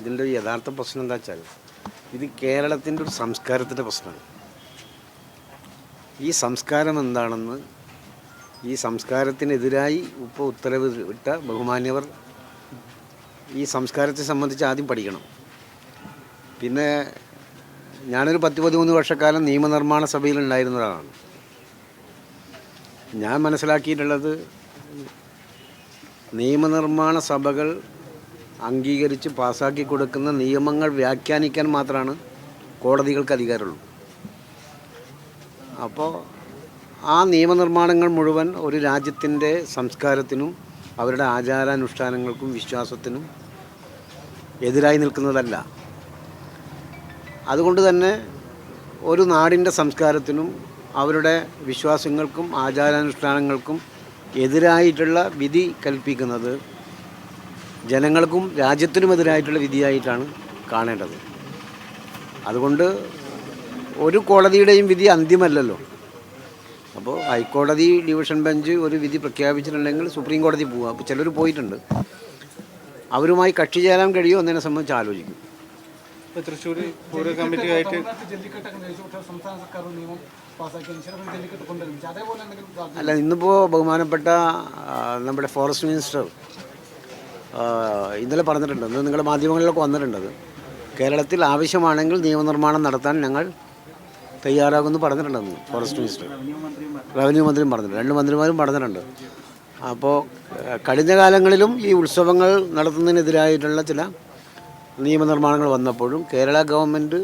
ഇതിന്റെ ഒരു യഥാർത്ഥ പ്രശ്നം എന്താ വെച്ചാൽ ഇത് കേരളത്തിന്റെ ഒരു സംസ്കാരത്തിന്റെ പ്രശ്നമാണ്. ഈ സംസ്കാരം എന്താണെന്ന് ഈ സംസ്കാരത്തിനെതിരായി ഇപ്പോൾ ഉത്തരവ് ഇട്ട ബഹുമാന്യവർ ഈ സംസ്കാരത്തെ സംബന്ധിച്ച് ആദ്യം പഠിക്കണം. പിന്നെ ഞാനൊരു പത്ത് പതിമൂന്ന് വർഷക്കാലം നിയമനിർമ്മാണ സഭയിൽ ഉണ്ടായിരുന്ന ഒരാളാണ്. ഞാൻ മനസ്സിലാക്കിയിട്ടുള്ളത് നിയമനിർമ്മാണ സഭകൾ അംഗീകരിച്ച് പാസാക്കി കൊടുക്കുന്ന നിയമങ്ങൾ വ്യാഖ്യാനിക്കാൻ മാത്രമാണ് കോടതികൾക്ക് അധികാരമുള്ളൂ. അപ്പോൾ ആ നിയമനിർമ്മാണങ്ങൾ മുഴുവൻ ഒരു രാജ്യത്തിന്റെ സംസ്കാരത്തിനും അവരുടെ ആചാരാനുഷ്ഠാനങ്ങൾക്കും വിശ്വാസത്തിനും എതിരായി നിൽക്കുന്നതല്ല. അതുകൊണ്ട് തന്നെ ഒരു നാടിന്റെ സംസ്കാരത്തിനും അവരുടെ വിശ്വാസങ്ങൾക്കും ആചാരാനുഷ്ഠാനങ്ങൾക്കും എതിരായിട്ടുള്ള വിധി കൽപ്പിക്കുന്നത് ജനങ്ങൾക്കും രാജ്യത്തിനുമെതിരായിട്ടുള്ള വിധിയായിട്ടാണ് കാണേണ്ടത്. അതുകൊണ്ട് ഒരു കോടതിയുടെയും വിധി അന്തിമല്ലല്ലോ. അപ്പോൾ ഹൈക്കോടതി ഡിവിഷൻ ബെഞ്ച് ഒരു വിധി പ്രഖ്യാപിച്ചിട്ടുണ്ടെങ്കിൽ സുപ്രീം കോടതി പോവുക അപ്പോൾ ചിലർ പോയിട്ടുണ്ട്. അവരുമായി കക്ഷി ചേരാൻ കഴിയുമോ എന്നതിനെ സംബന്ധിച്ച് ആലോചിക്കും. ഇപ്പോൾ തൃശ്ശൂർ പൂര കമ്മിറ്റിയായിട്ട് അല്ല ഇന്നിപ്പോൾ ബഹുമാനപ്പെട്ട നമ്മുടെ ഫോറസ്റ്റ് മിനിസ്റ്റർ ഇന്നലെ പറഞ്ഞിട്ടുണ്ട്. നിങ്ങളുടെ മാധ്യമങ്ങളിലൊക്കെ വന്നിട്ടുണ്ടത് കേരളത്തിൽ ആവശ്യമാണെങ്കിൽ നിയമനിർമ്മാണം നടത്താൻ ഞങ്ങൾ തയ്യാറാകുമെന്ന് പറഞ്ഞിട്ടുണ്ടെന്ന് ഫോറസ്റ്റ് മിനിസ്റ്റർ. റവന്യൂ മന്ത്രിയും പറഞ്ഞിട്ടുണ്ട്. രണ്ട് മന്ത്രിമാരും പറഞ്ഞിട്ടുണ്ട്. അപ്പോൾ കഴിഞ്ഞ കാലങ്ങളിലും ഈ ഉത്സവങ്ങൾ നടത്തുന്നതിനെതിരായിട്ടുള്ള ചില നിയമനിർമ്മാണങ്ങൾ വന്നപ്പോഴും കേരള ഗവൺമെന്റ്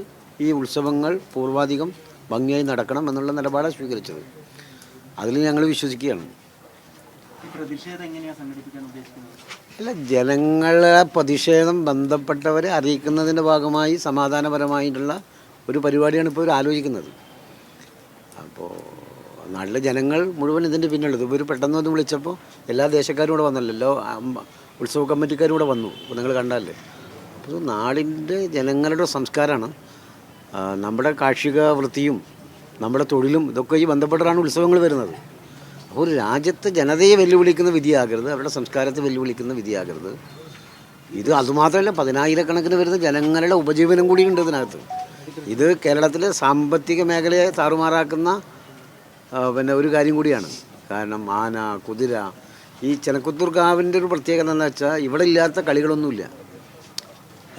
ഈ ഉത്സവങ്ങൾ പൂർവാധികം ഭംഗിയായി നടക്കണം എന്നുള്ള നിലപാടാണ് സ്വീകരിച്ചത്. അതിൽ ഞങ്ങൾ വിശ്വസിക്കുകയാണ് ഈ പ്രതിഷേധം എങ്ങനെയാണ് സംഘടിപ്പിക്കാൻ ഉദ്ദേശിക്കുന്നത് അല്ല ജനങ്ങളെ പ്രതിഷേധം ബന്ധപ്പെട്ടവരെ അറിയിക്കുന്നതിന്റെ ഭാഗമായി സമാധാനപരമായിട്ടുള്ള ഒരു പരിപാടിയാണ് ഇപ്പോൾ ആലോചിക്കുന്നത്. അപ്പോൾ നാട്ടിലെ ജനങ്ങൾ മുഴുവൻ ഇതിന്റെ പിന്നുള്ളത് ഇവർ പെട്ടെന്ന് വന്ന് വിളിച്ചപ്പോൾ എല്ലാ ദേശക്കാരും കൂടെ വന്നല്ലോ. ഉത്സവ കമ്മിറ്റിക്കാരും കൂടെ വന്നു. നിങ്ങൾ കണ്ടല്ലേ അപ്പോൾ നാടിന്റെ ജനങ്ങളുടെ സംസ്കാരമാണ്. നമ്മുടെ കാർഷിക വൃത്തിയും നമ്മുടെ തൊഴിലും ഇതൊക്കെ ഈ ബന്ധപ്പെട്ടാണ് ഉത്സവങ്ങൾ വരുന്നത്. ഒരു രാജ്യത്തെ ജനതയെ വെല്ലുവിളിക്കുന്ന വിധിയാകരുത് അവരുടെ സംസ്കാരത്തെ വെല്ലുവിളിക്കുന്ന വിധിയാകരുത്. ഇത് അതുമാത്രമല്ല പതിനായിരക്കണക്കിന് വരുന്ന ജനങ്ങളുടെ ഉപജീവനം കൂടിയുണ്ട് ഇതിനകത്ത്. ഇത് കേരളത്തിലെ സാമ്പത്തിക മേഖലയെ താറുമാറാക്കുന്ന പിന്നെ ഒരു കാര്യം കൂടിയാണ്. കാരണം ആന കുതിര ഈ ചെനക്കുത്തൂർ കാവിന്റെ ഒരു പ്രത്യേകത എന്താ വെച്ചാൽ ഇവിടെ ഇല്ലാത്ത കളികളൊന്നുമില്ല.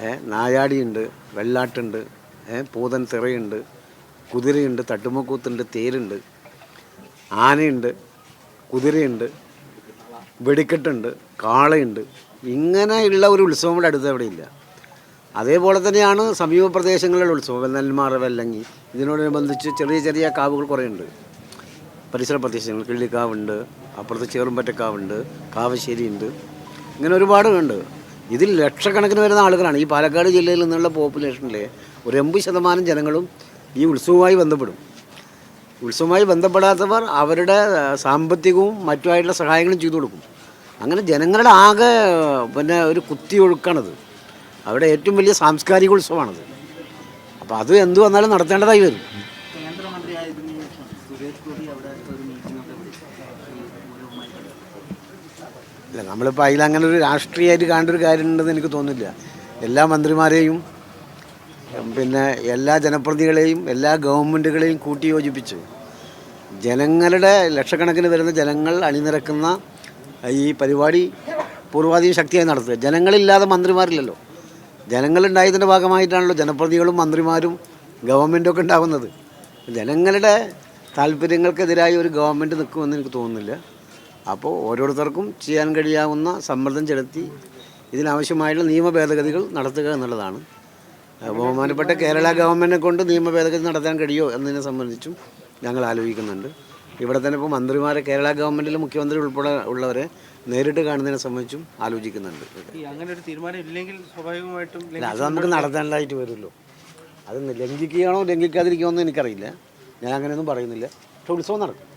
ഏ നായാടിയുണ്ട് വെള്ളാട്ടുണ്ട് ഏ പൂതൻ തിറയുണ്ട് കുതിരയുണ്ട് തട്ടുമക്കൂത്തുണ്ട് തേരുണ്ട് ആനയുണ്ട്. കുതിരയുണ്ട് വെടിക്കെട്ടുണ്ട് കാളയുണ്ട്. ഇങ്ങനെയുള്ള ഒരു ഉത്സവം ഇവിടെ അടുത്ത് എവിടെ ഇല്ല അതേപോലെ തന്നെയാണ് സമീപ പ്രദേശങ്ങളിലുള്ള ഉത്സവം വെല്ലന്മാർ വെല്ലങ്ങി ഇതിനോടനുബന്ധിച്ച് ചെറിയ ചെറിയ കാവുകൾ കുറേ ഉണ്ട് പരിസര പ്രദേശങ്ങൾ കിള്ളിക്കാവുണ്ട് അപ്പുറത്ത് ചേറുമ്പറ്റക്കാവുണ്ട് കാവശ്ശേരി ഉണ്ട് ഇങ്ങനെ ഒരുപാട് ഉണ്ട്. ഇതിൽ ലക്ഷക്കണക്കിന് വരുന്ന ആളുകളാണ്. ഈ പാലക്കാട് ജില്ലയിൽ നിന്നുള്ള പോപ്പുലേഷനിലെ ഒരു എൺപത് ശതമാനം ജനങ്ങളും ഈ ഉത്സവവുമായി ബന്ധപ്പെടും. ഉത്സവവുമായി ബന്ധപ്പെടാത്തവർ അവരുടെ സാമ്പത്തികവും മറ്റുമായിട്ടുള്ള സഹായങ്ങളും ചെയ്തു കൊടുക്കും. അങ്ങനെ ജനങ്ങളുടെ ആകെ പിന്നെ ഒരു കുത്തിയൊഴുക്കാണത് അവിടെ ഏറ്റവും വലിയ സാംസ്കാരിക ഉത്സവമാണത്. അപ്പോൾ അത് എന്ത് വന്നാലും നടത്തേണ്ടതായി വരും. ഇല്ല നമ്മളിപ്പോൾ അതിലങ്ങനെ ഒരു രാഷ്ട്രീയമായിട്ട് കാണേണ്ട ഒരു കാര്യമുണ്ടെന്ന് എനിക്ക് തോന്നുന്നില്ല. എല്ലാ മന്ത്രിമാരെയും പിന്നെ എല്ലാ ജനപ്രതിനിധികളെയും എല്ലാ ഗവൺമെന്റുകളെയും കൂട്ടി യോജിപ്പിച്ച് ജനങ്ങളുടെ ലക്ഷക്കണക്കിന് വരുന്ന ജനങ്ങൾ അണിനിരക്കുന്ന ഈ പരിപാടി പൂർവാധികം ശക്തിയായി നടത്തുക. ജനങ്ങളില്ലാതെ മന്ത്രിമാരില്ലല്ലോ. ജനങ്ങളുണ്ടായതിന്റെ ഭാഗമായിട്ടാണല്ലോ ജനപ്രതിനിധികളും മന്ത്രിമാരും ഗവൺമെന്റും ഒക്കെ ഉണ്ടാകുന്നത്. ജനങ്ങളുടെ താല്പര്യങ്ങൾക്കെതിരായി ഒരു ഗവൺമെന്റ് നിൽക്കുമെന്ന് എനിക്ക് തോന്നുന്നില്ല. അപ്പോൾ ഓരോരുത്തർക്കും ചെയ്യാൻ കഴിയാവുന്ന സമ്മർദ്ദം ചെലുത്തി ഇതിനാവശ്യമായിട്ടുള്ള നിയമ ഭേദഗതികൾ നടത്തുക എന്നുള്ളതാണ് ബഹുമാനപ്പെട്ട കേരള ഗവൺമെന്റിനെ കൊണ്ട് നിയമ ഭേദഗതി നടത്താൻ കഴിയുമോ എന്നതിനെ സംബന്ധിച്ചും ഞങ്ങൾ ആലോചിക്കുന്നുണ്ട്. ഇവിടെ തന്നെ ഇപ്പോൾ മന്ത്രിമാരെ കേരള ഗവൺമെന്റിലെ മുഖ്യമന്ത്രി ഉൾപ്പെടെ ഉള്ളവരെ നേരിട്ട് കാണുന്നതിനെ സംബന്ധിച്ചും ആലോചിക്കുന്നുണ്ട്. അങ്ങനെ ഒരു തീരുമാനം ഇല്ലെങ്കിൽ സ്വാഭാവികമായിട്ടും അത് നമുക്ക് നടത്താനായിട്ട് വരുമല്ലോ അത് ലംഘിക്കുകയാണോ ലംഘിക്കാതിരിക്കുകയാണോ എന്ന് എനിക്കറിയില്ല. ഞാൻ അങ്ങനെയൊന്നും പറയുന്നില്ല. പക്ഷെ ഉത്സവം നടക്കും.